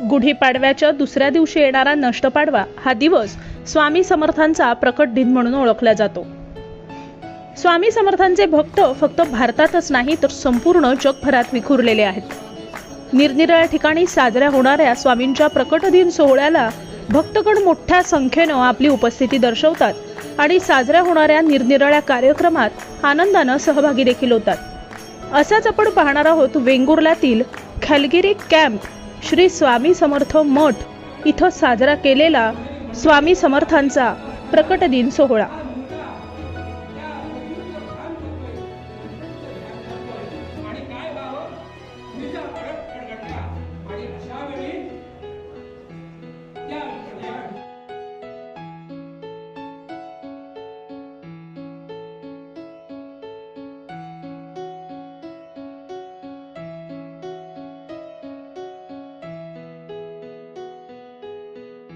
गुढीपाडव्याच्या दुसऱ्या दिवशी येणारा नष्टपाडवा हा दिवस स्वामी समर्थांचा प्रकट दिन म्हणून ओळखला जातो. स्वामी समर्थांचे भक्त फक्त भारतातच नाही तर संपूर्ण जगभरात विखुरलेले आहेत. निरनिराळ्या ठिकाणी साजऱ्या होणाऱ्या स्वामींच्या प्रकट दिन सोहळ्याला भक्तगण मोठ्या संख्येनं आपली उपस्थिती दर्शवतात आणि साजऱ्या होणाऱ्या निरनिराळ्या कार्यक्रमात आनंदानं सहभागी देखील होतात. असाच आपण पाहणार आहोत वेंगुर्ल्यातील खॅलगिरी कॅम्प. श्री स्वामी समर्थ मठ इथं साजरा केलेला स्वामी समर्थांचा प्रकट दिन सोहळा.